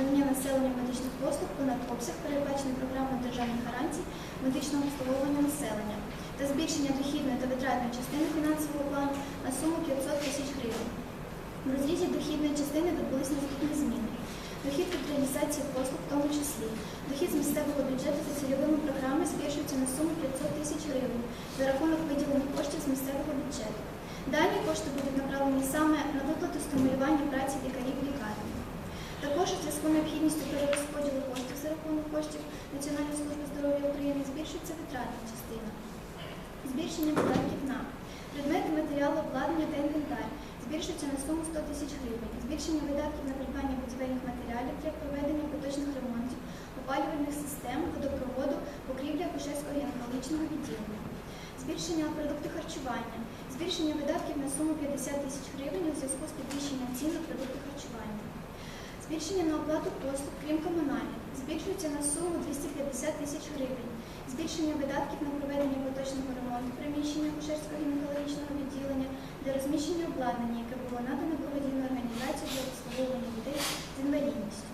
надання населенню медичних послуг понад обсяг, передбачений програмою державних гарантій медичного обслуговування населення та збільшення дохідної та витратної частини фінансового плану на суму 500 тисяч гривень. В розрізі дохідної частини відбулись наступні зміни. Дохід від реалізації послуг, в тому числі дохід з місцевого бюджету за цільовими програмами збільшується на суму 500 тисяч гривень за рахунок виділених коштів з місцевого бюджету. Дані кошти будуть направлені саме на виплату стимулювання праці лікарів лікарні. Також у зв'язку необхідністю перерозподілу коштів за рахунок коштів Національної служби здоров'я України збільшується витратна частина. Збільшення видатків на предмети, матеріали, обладнання та інвентар збільшується на суму 100 тисяч гривень. Збільшення видатків на придбання будівельних матеріалів для проведення поточних ремонтів, опалювальних систем, водопроводу, покрівлі акушерського гінекологічного відділення. Збільшення продукти харчування, збільшення видатків на суму 50 тисяч гривень у зв'язку з підвищенням цін на продукти харчування. Збільшення на оплату послуг, крім комунальних, збільшується на суму 250 тисяч гривень. Збільшення видатків на проведення поточного ремонту приміщення акушерського гінекологічного відділення для розміщення обладнання, яке було надано благодійною організацією для обслуговування дітей з інвалідністю.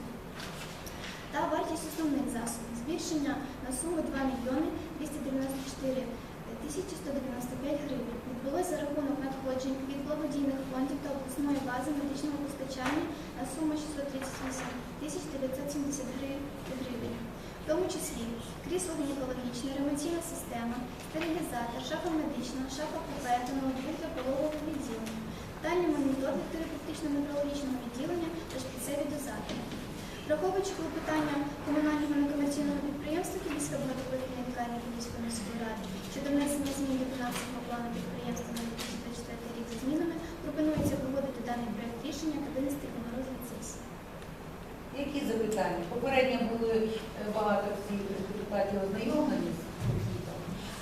Та вартість основних засобів збільшення на суму 2 мільйони 294 тисячі 195 гривень. Відбулося за рахунок надходжень від благодійних фондів та обласної бази медичного постачання на суму 638 тисяч 970 гривень. В тому числі крісло гінекологічне, ремонтійна система, стерилізатор, шафа медична, шафа купе ноутбук для пологового відділення, дальній монітор для терапевтично-неврологічного відділення та шприцеві дозатори. Враховуючи клопотання комунального некомерційного підприємства Київська багатопрофільна лікарня Київської міської ради щодо внесення змін до фінансового плану підприємства на 2024 рік за змінами, пропонується проводити даний проект рішення та винести його на розгляд сесії. Які запитання? Попередньо були е, багато всіх депутатів ознайомлені з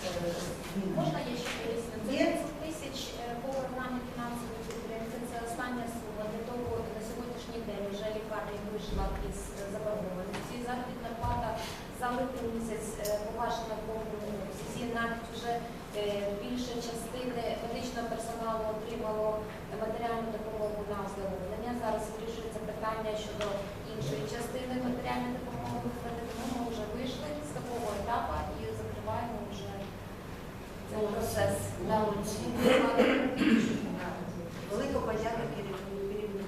е, змінами. Можна я ще поясню? Це Є. 30 тисяч е, по програмі фінансової підтримки. Це остання сума для того, на сьогоднішній день вже лікарня вийшла із е, заборгованості. Заробітна плата за липень місяць е, погашена в повному обсязі. Навіть вже е, більше частини медичного персоналу отримало матеріальну допомогу на оздоровлення. Зараз вирішується питання щодо іншої частини матеріальної допомоги виплати. Тому ми вже вийшли з такого етапу і закриваємо вже цей процес. Да. Велика подяка керівнику.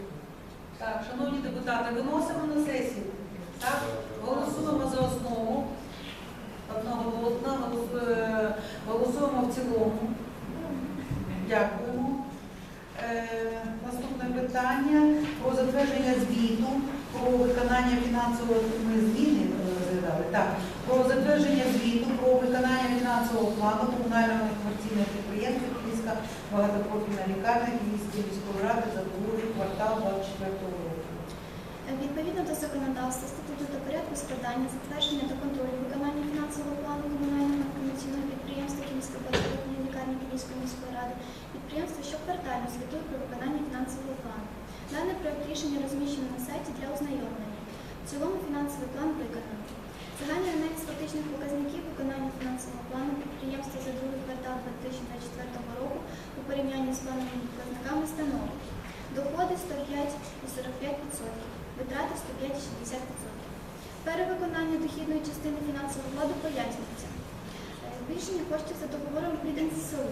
Так, шановні депутати, виносимо на сесію. Так, голосуємо за основу. Одного одного е, голосуємо в цілому. Дякуємо. Е, Наступне питання про затвердження звіту про виконання фінансового ми зміни е, розглядали. Так, про затвердження звіту про виконання фінансового плану комунального некомерційного підприємства Київська багатопрофільна лікарня Київської міської ради за другий квартал 24 року. Відповідно до законодавства, статуту та порядку складання, затвердження та контролю виконання фінансового плану комунального комерційного підприємства Київської багатопрофільної лікарні Київської міської ради, підприємство щоквартально звітує про виконання фінансового плану. Даний проект рішення розміщено на сайті для ознайомлення. В цілому фінансовий план виконано. Загальний аналіз фактичних показників виконання фінансового плану підприємства за другий квартал 2024 року у порівнянні з плановими показниками становить доходи 105 і 45%, витрати 105 і 60%. Перевиконання дохідної частини фінансового вкладу пояснюється. Е, Збільшення коштів за договором від НСЗУ.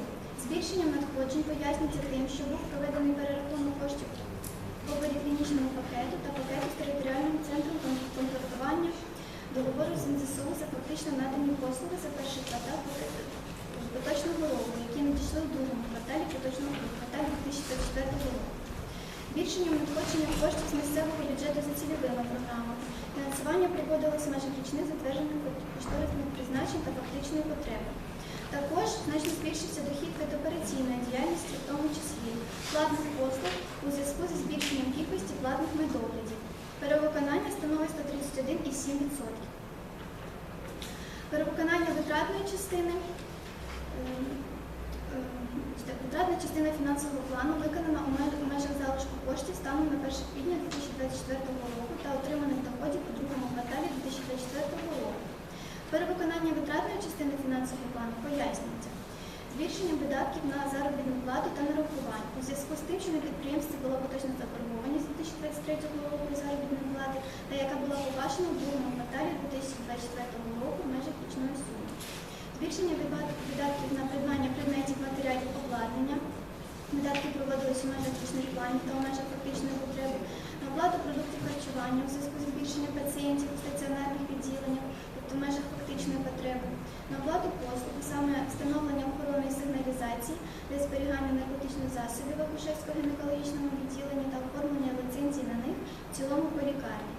Збільшенням надходжень пояснюється тим, що був проведений перерахунок коштів по поліклінічному пакету та пакету з територіальним центром кон- контрактування договору з НСЗУ за фактично надані послуги за перший квартал поточного року, які надійшли в другому кварталі поточного кварталі 2024 року. Збільшенням надходження коштів з місцевого бюджету за цільовими програмами. Фінансування проводилось в межах річних затверджених кошторисних призначень та фактичної потреби. Також значно збільшився дохід від операційної діяльності, в тому числі платних послуг у зв'язку зі збільшенням кількості платних медоглядів. Перевиконання становить 131,7%. Перевиконання витратної частини. ем, так, Витратна частина фінансового плану виконана у межах залишку коштів станом на 1 квітня 2024 року та отриманих доходів у другому кварталі 2024 року. Перевиконання витратної частини фінансового плану пояснюється збільшенням видатків на заробітну плату та нарахування. У зв'язку з тим, що на підприємстві була поточна заборгованість 2023 року заробітної плати, та яка була погашена в другому кварталі 2024 року в межах річної суми. Збільшення видатків на придбання предметів матеріалів обладнання. Видатки проводились у межах річних планів та у межах фактичної потреби, на оплату продуктів харчування у зв'язку з збільшенням пацієнтів у стаціонарних відділеннях, в межах фактичної потреби. На оплату послуг, саме встановлення охорони сигналізації для зберігання наркотичних засобів в акушерсько-гінекологічному відділенні та оформлення лицензій на них в цілому по лікарні.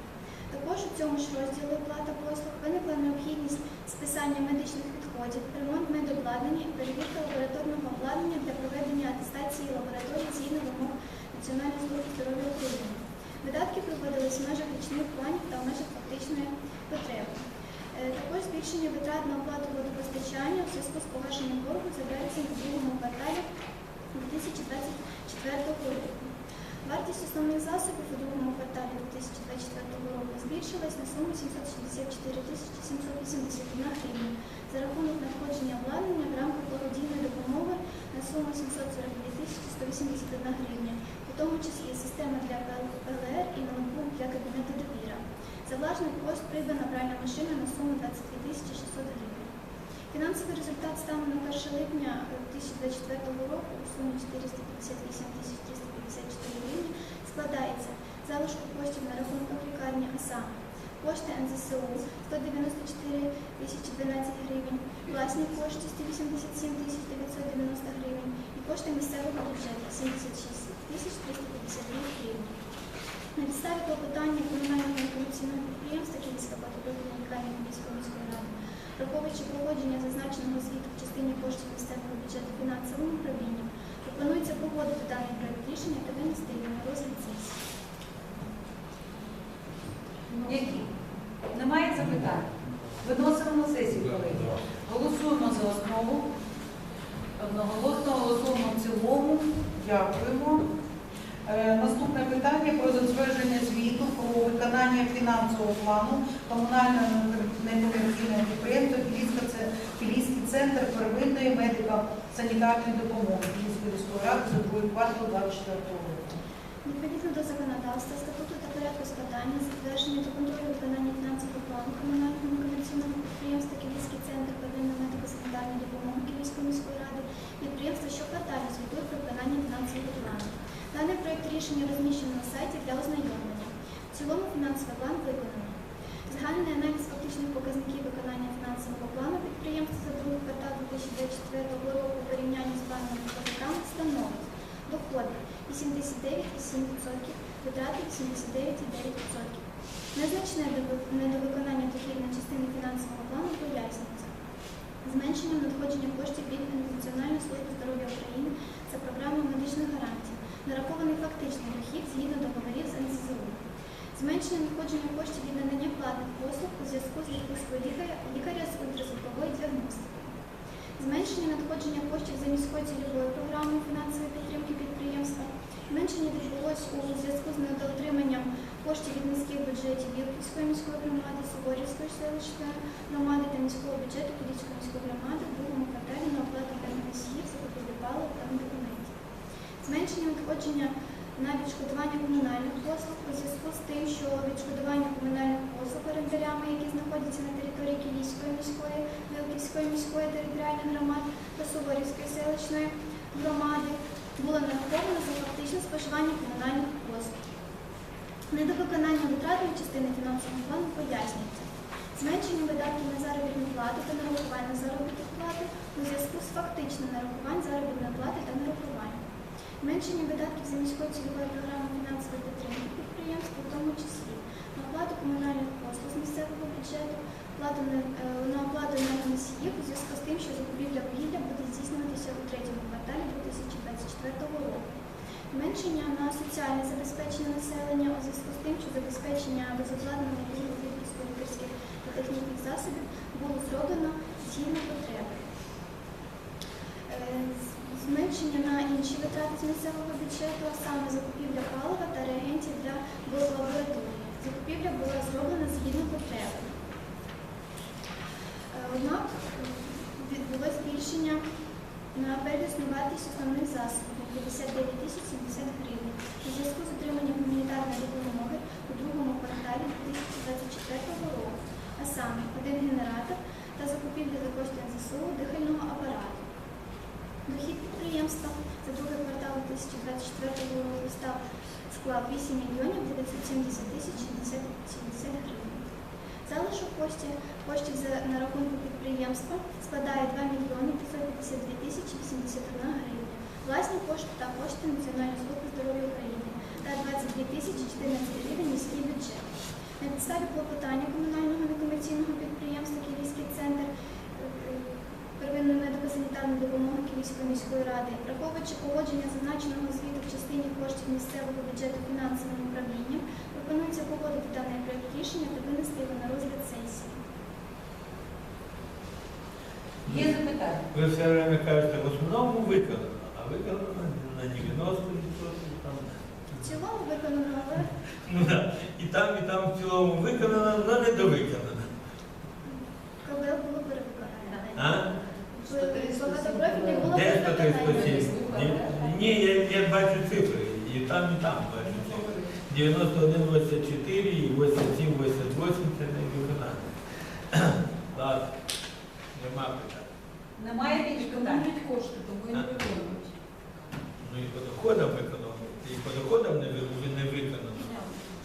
Також у цьому ж розділі оплата послуг виникла необхідність списання медичних відходів, ремонт медобладнання і перевірка лабораторного обладнання для проведення атестації лабораторій згідно вимог Національної служби здоров'я України. Видатки проводились в межах річних планів та в межах фактичної потреби. Е, Також збільшення витрат на оплату водопостачання у зв'язку з погашенням боргу вересень у другому кварталі 2024 року. Вартість основних засобів у другому кварталі 2024 року збільшилась на суму 764 781 гривня за рахунок надходження обладнання в рамках благодійної допомоги на суму 742 181 гривня, у тому числі система для ПЛР і ноутбук для кабінету власний кошт придбана пральна машина на суму 22 тисячі 600 гривень. Фінансовий результат станом на 1 липня е, 2024 року у сумі 458 354 гривні складається залишку коштів на рахунках лікарні, а саме кошти НЗСУ 194 тисячі 12 гривень, власні кошти 187 тисяч 990 гривень і кошти місцевого бюджету 76 тисяч 352 гривні. На підставі клопотання комунального інформаційного підприємства Київська патрульна лікарня Київської міської ради, враховуючи погодження зазначеного звіту в частині коштів місцевого бюджету фінансовим управлінням, пропонується погодити даний проект рішення та винести його на розгляд сесії. Які? Немає запитань? Виносимо на сесію, колеги. Голосуємо за основу. Одноголосно голосуємо в цілому. Дякуємо. Е, Наступне питання про затвердження звіту про виконання фінансового плану комунального некомерційного підприємства Філійський центр первинної медико-санітарної допомоги Київської міської ради за другий квартал 24 року. Відповідно до законодавства, статуту та порядку складання, затвердження та контролю виконання фінансового плану комунального некомерційного підприємства Київський центр первинної медико-санітарної допомоги Київської міської ради, підприємство щоквартально звітує про виконання фінансового плану. Даний проект рішення розміщено на сайті для ознайомлення. В цілому фінансовий план виконано. Загальний аналіз фактичних показників виконання фінансового плану підприємства за другий квартал 2024 року у порівнянні з плановими показниками становить доходи 89,7%, витрати 89,9%. Незначне недовик- недовиконання дохідної частини фінансового плану пояснюється зменшенням надходження коштів від Національної служби здоров'я України за програмою медичних гарантій, фактичний дохід згідно договорів з НСЗУ. Зменшення надходження коштів від надання платних послуг у зв'язку з відпусткою лікаря, з ультразвукової діагностики. Зменшення надходження коштів за міською цільовою програмою фінансової підтримки підприємства. Зменшення відбулось у зв'язку з недоотриманням коштів від міських бюджетів Білківської міської громади, Суворівської селищної громади та міського бюджету Подільської міської громади в другому кварталі на оплату енергоносіїв за купівлю палива та медикаментів. Зменшення надходження на відшкодування комунальних послуг у зв'язку з тим, що відшкодування комунальних послуг орендарями, які знаходяться на території Київської міської, Вилківської міської територіальної громади та Суворівської селищної громади, було нараховано за фактичне споживання комунальних послуг. Недовиконання витратної частини фінансового плану пояснюється зменшенням видатків на заробітну плату та нарахування заробітної плати у зв'язку з фактичним нарахуванням заробітної плати та нарахування. Зменшення видатків за міською цільовою програмою фінансової підтримки підприємств, у тому числі на оплату комунальних послуг з місцевого бюджету, на, е, на оплату енергоносіїв у зв'язку з тим, що закупівля вугілля буде здійснюватися у третьому кварталі 2024 року. Зменшення на соціальне забезпечення населення у зв'язку з тим, що забезпечення безоплатного пільгу лікарських та технічних засобів було зроблено згідно потреби. Зменшення на інші витрати місцевого бюджету, а саме закупівля палива та реагентів для лабораторії. Закупівля була зроблена згідно потреби. Е, Однак відбулось збільшення на первісну вартість основних засобів 59 тисяч 70 гривень у зв'язку з отриманням гуманітарної допомоги у другому кварталі 2024 року, а саме один генератор та закупівля за кошти НЗСУ дихального апарату. Дохід підприємства за другий квартал 2024 року став склав 8 мільйонів 970 тисяч 60 70 гривень. Залишок коштів, коштів за, на рахунку підприємства складає 2 мільйони 552 тисячі 81 гривня. Власні кошти та кошти Національної служби здоров'я України та 22 тисячі 14 гривень міський бюджет. На підставі клопотання комунального некомерційного підприємства Київський центр первинної медико-санітарної допомоги Київської міської ради, враховуючи погодження зазначеного звіту в частині коштів місцевого бюджету фінансовим управлінням, пропонується погодити даний проект рішення та винести його на розгляд сесії. Є запитання? Ви все время кажете, в основному виконано, а виконано на 90% там. В цілому виконано, але Ну, да. І там, і там в цілому виконано, але недовиконано. КВЛ було перевиконано. А? В багатопрофільний було Де 137? перевиконано. Ні, Ні, я, я бачу цифри. І там, і там бачу цифри. 91, 84 і 87, 88 це не виконання. Ладно, нема питань. Немає більш питань? кошти, тому і не виконують. Ну і по доходам виконано, і по доходам не, ви- не виконано.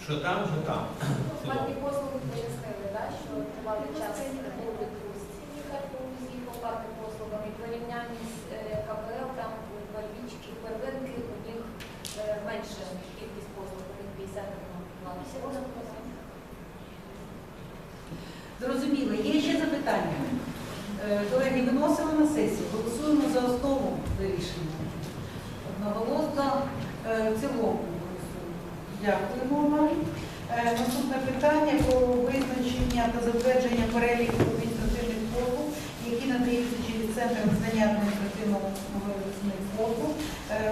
Що там, що там. В цілому. Платні послуги пояснили, да, що тривалий час був відпустці лікар по УЗІ по платним послугам і порівнянні з е, КПЛ, там у первічки, первинки, у них е, менше кількість послуг, у них 50 на Зрозуміло. Є ще запитання? Е, Колеги, виносимо на сесію. Голосуємо за основу вирішення. Одноголосно е, в цілому. Дякуємо вам. Е, Наступне питання про визначення та затвердження переліку адміністративних послуг, які надаються через центр надання адміністративного послуг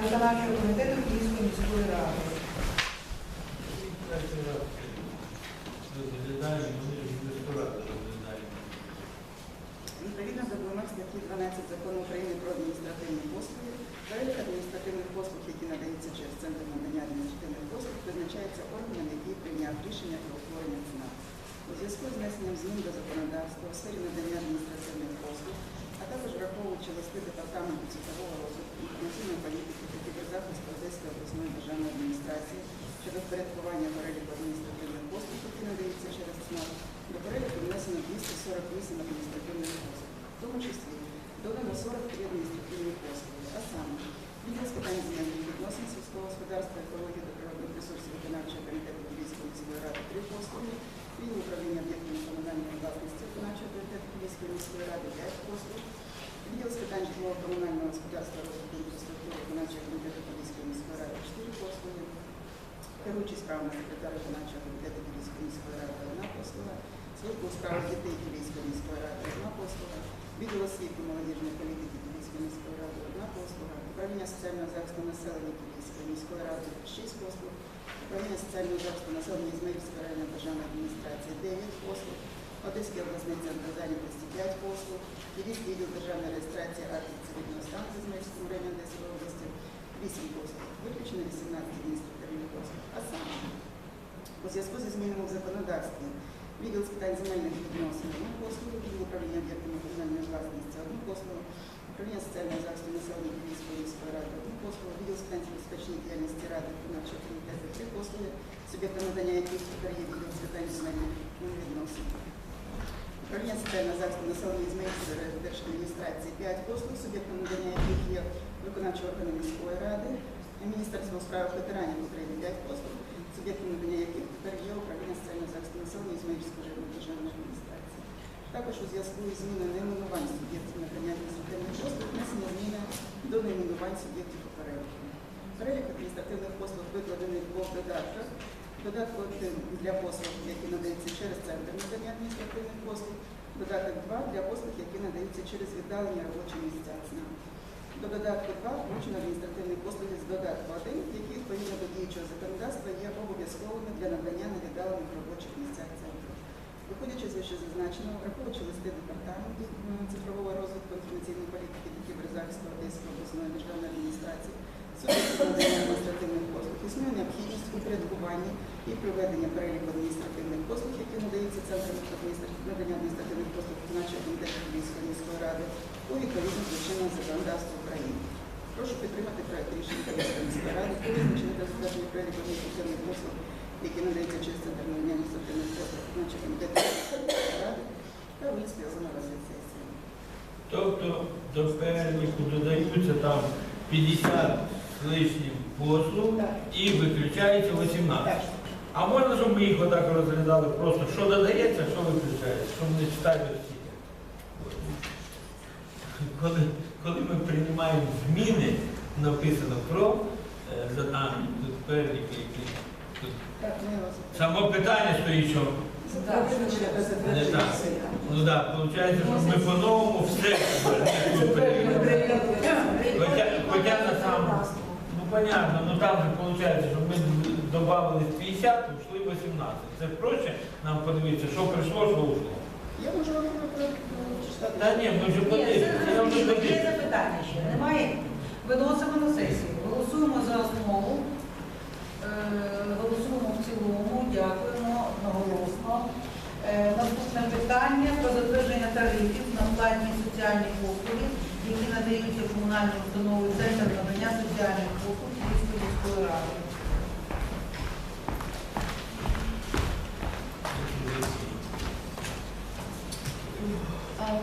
виконавчого комітету Київської міської ради. Розглядаємо, вони ж ресторани розглядають. Відповідно до вимог статті 12 закону України про адміністративні послуги, перелік адміністративних послуг, які надаються через центр надання адміністративних послуг, визначається органом, який прийняв рішення про утворення ЦНАП. У зв'язку з внесенням змін до законодавства у сфері надання адміністративних послуг, а також враховуючи листи департаменту цифрового розвитку інформаційної політики та кіберзахисту Одеської обласної державної адміністрації щодо впорядкування переліку адміністративних послуг, які надаються через ЦНАП, до переліку внесено 248 адміністративних послуг, в тому числі додано 43 адміністративні послуги, а саме відділ з питань земельних відносин, сільського господарства, екології ресурсів виконавчого комітету Львівської міської ради 3 послуги, відділ управління об'єктами комунальної власності виконавчого комітету Львівської міської ради 5 послуг, відділ з питань житлово-комунального господарства, розвитку інфраструктури виконавчого комітету Львівської міської ради 4 послуги, керуючий справами секретар виконавчого комітету Київської міської ради одна послуга, служба у дітей Київської міської ради одна послуга, відділ освіти молодіжної політики Київської міської ради одна послуга, управління соціального захисту населення Київської міської ради шість послуг, управління соціального захисту населення Ізмаїльської районної державної адміністрації 9 послуг, Одеський обласний центр зайнятості 5 послуг, Київський відділ державної реєстрації актів цивільного стану з Ізмаїльського району Одеської області 8 послуг, виключено 18 адміністративних послуг. А саме, у зв'язку зі змінами в законодавстві відділ з питань земельних відносин одну послугу, відділ управління об'єктами комунальної власності одну послугу, управління соціального захисту населення Київської міської ради одну послугу, відділ з забезпечення діяльності ради виконавчого комітету три послуги, суб'єктом надання яких тепер є відділ з питань земельних відносин. Управління соціального захисту населення Ізмаїльської держадміністрації 5 послуг, суб'єктом надання яких є виконавчі органи міської ради, Міністерство у справах ветеранів України 5 послуг, суб'єктом надання яких тепер є управління соціального захисту населення Ізмаїльської. Також у зв'язку із зміною найменувань суб'єктів надання адміністративних послуг внесення зміни до найменувань суб'єктів переліку. Перелік адміністративних послуг викладений в двох додатках. Додаток 1 для послуг, які надаються через центр надання адміністративних послуг. Додаток 2 для послуг, які надаються через віддалені робочі місця. До додатку 2 включено адміністративні послуги з додатку 1, які відповідно до діючого законодавства є обов'язковими для надання на віддалених робочих місцях. Виходячи з вищезазначеного, враховуючи листи департаменту цифрового розвитку інформаційної політики та кіберзахисту Одеської обласної державної адміністрації, судді надання адміністративних послуг, існує необхідність упорядкування і проведення переліку адміністративних послуг, які надаються центром надання адміністративних послуг нашої комітету Львівської міської ради у відповідність до чинного законодавства України. Прошу підтримати проект рішення Київської міської ради, визначення та затвердження переліку адміністративних послуг які надаються через центр надання адміністративних послуг, виконавчого комітету ради та на розгляд сесії. Тобто до переліку додаються там 50 з лишнім послуг Так. і виключається 18. Так. А можна, щоб ми їх отак розглядали просто, що додається, що виключається, щоб не читати всі. Коли, коли ми приймаємо зміни, написано про е, за- а, тут переліки, які Так, само питання стоїть, що затвердження так. ну да, виходить, що ми по-новому все тут перевіряємо. Хоча, на сам, ну понятно, ну там же виходить, що ми додали з 50, ушли 18. Це проще нам подивитися, що прийшло, що ушло. Я можу вам прочитати. Та ні, ми вже подивимося. Є запитання ще. Немає? Виносимо на сесію. Голосуємо за основу. Е, Голосуємо в цілому. Дякуємо одноголосно. Е, Наступне питання про затвердження тарифів на платні соціальні послуги, які надаються комунальним установи Центр надання соціальних послуг Київської міської ради.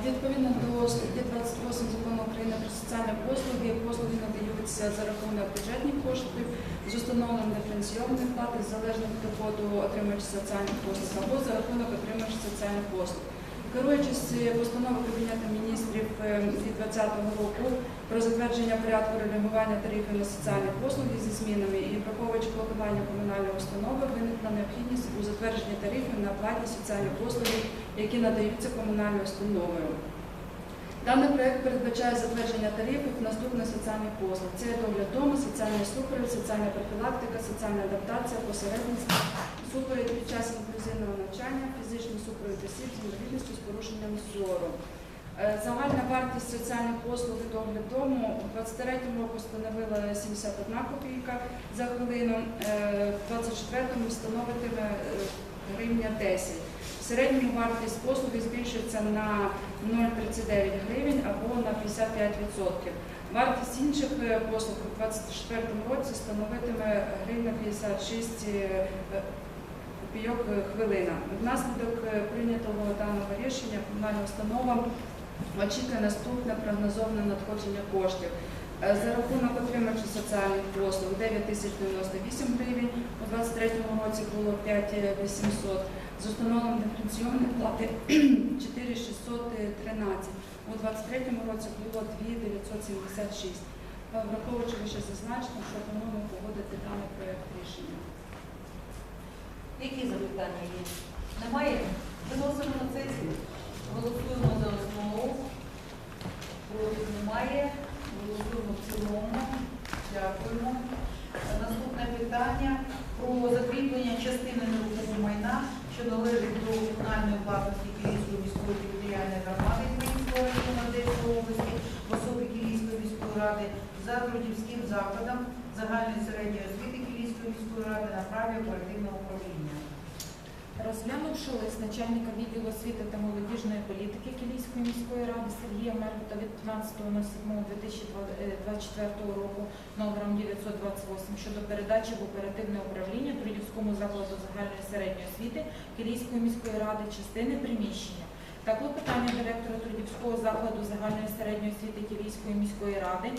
Відповідно до статті 28 закону України про соціальні послуги, послуги надаються за рахунок бюджетних коштів з установленням диференційованих плат залежно від доходу отримувача соціальних послуг або за рахунок отримувача соціальних послуг. Керуючись постановою Кабінету міністрів е, від 2020 року про затвердження порядку регулювання тарифів на соціальні послуги зі змінами і враховуючи клопотання комунальної установи, виникла необхідність у затвердженні тарифів на платні соціальні послуги, які надаються комунальною установою. Даний проект передбачає затвердження тарифів наступних соціальних послуг. Це догляд дому, соціальний супровід, соціальна профілактика, соціальна адаптація, посередництво, супровід під час інклюзивного навчання, фізичний супровід осіб з інвалідністю з порушенням зору. Е, Загальна вартість соціальних послуг і догляд дому у 23 року становила 71 копійка за хвилину, е, в 24-му становитиме е, гривня 10. В середньому вартість послуги збільшується на 0,39 гривень або на 55%. Вартість інших е, послуг у 2024 році становитиме гривня 56 е, копійок е, хвилина. Внаслідок прийнятого даного рішення комунальна установа очікує наступне прогнозоване надходження коштів. За рахунок отримувачів соціальних послуг 9 тисяч 98 гривень, у 2023 році було 5 800, з установленням диференційної плати 4 613, у 2023 році було 2 976. Е, Враховуючи вище зазначено, що плануємо погодити даний проект рішення. Які запитання є? Немає? Виносимо на сесію. Голосуємо за основу. Проти немає. Голосуємо в цілому. Дякуємо. Е, Наступне питання про закріплення частини що належить до комунальної власності Київської міської територіальної громади Київського району Одеської області в особі Київської міської ради за трудівським закладом загальної середньої освіти Київської міської ради на праві оперативного управління. Розглянувши лист начальника відділу освіти та молодіжної політики Київської міської ради Сергія Меркута від 15.07.2024 року номером 928 щодо передачі в оперативне управління Трудівському закладу загальної середньої освіти Київської міської ради частини приміщення. Та клопотання директора Трудівського закладу загальної середньої освіти Київської міської ради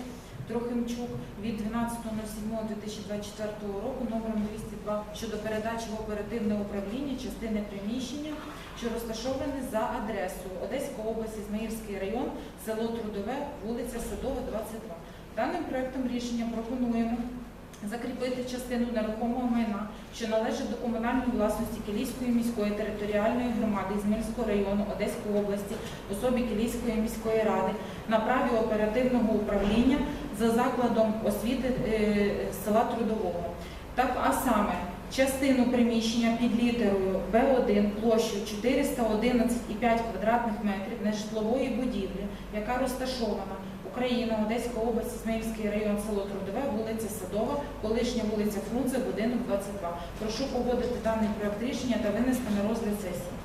Трохимчук від 12.07.2024 року номером 202 щодо передачі в оперативне управління частини приміщення, що розташоване за адресою Одеська область, Ізмаїльський район, село Трудове, вулиця Садова, 22. Даним проектом рішення пропонуємо закріпити частину нерухомого майна, що належить до комунальної власності Кілійської міської територіальної громади Ізмаїльського району Одеської області особі Кілійської міської ради на праві оперативного управління за закладом освіти е, села Трудового. Так, а саме частину приміщення під літерою Б1 площею 411,5 квадратних метрів нежитлової будівлі, яка розташована Україна, Одеська область, Ізмаїльський район, село Трудове, вулиця Садова, колишня вулиця Фрунзе, будинок 22. Прошу погодити даний проект рішення та винести на розгляд сесії.